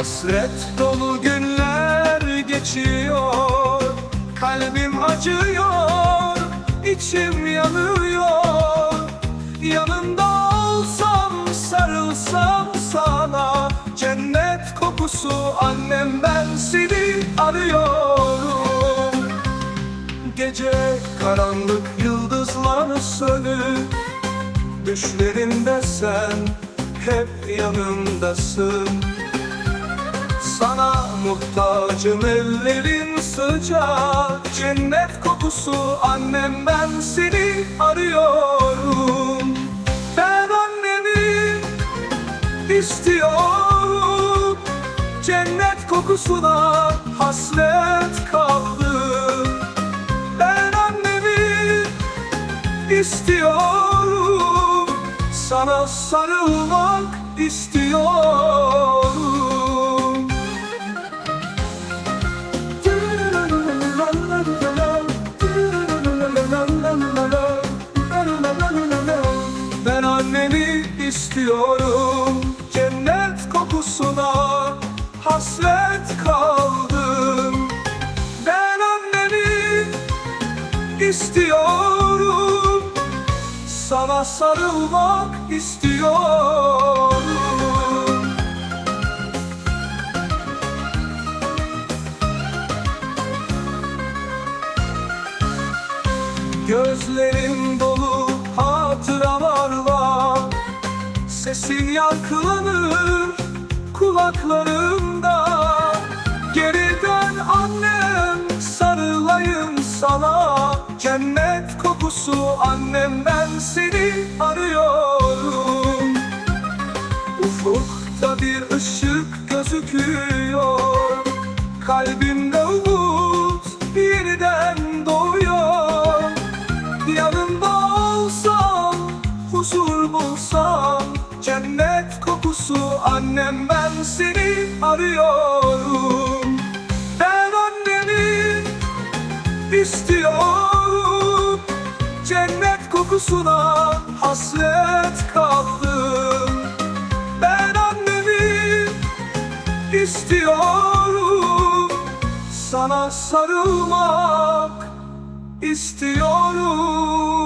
Hasret dolu günler geçiyor. Kalbim acıyor içim yanıyor. Yanında olsam sarılsam sana Cennet kokusu annem ben seni arıyorum. Gece karanlık yıldızlar sönük Düşlerimde sen hep yanımdasın muhtacım ellerin sıcak. Cennet kokusu annem ben seni arıyorum. Ben annemi istiyorum. Cennet kokusuna hasret kaldım. Ben annemi istiyorum. Sana sarılmak istiyorum istiyorum Cennet kokusuna. Hasret kaldım. Ben annemi istiyorum. Sana sarılmak istiyorum. Gözlerim dolu Sesin yankılanır kulaklarımda. Geri dön annem sarılayım sana. Cennet kokusu annem ben seni arıyorum. Ufukta bir ışık gözüküyor. Kalbimde umut birden doğuyor. Yanımda annem ben seni arıyorum. Ben annemi istiyorum. Cennet kokusuna hasret kaldım. Ben annemi istiyorum. Sana sarılmak istiyorum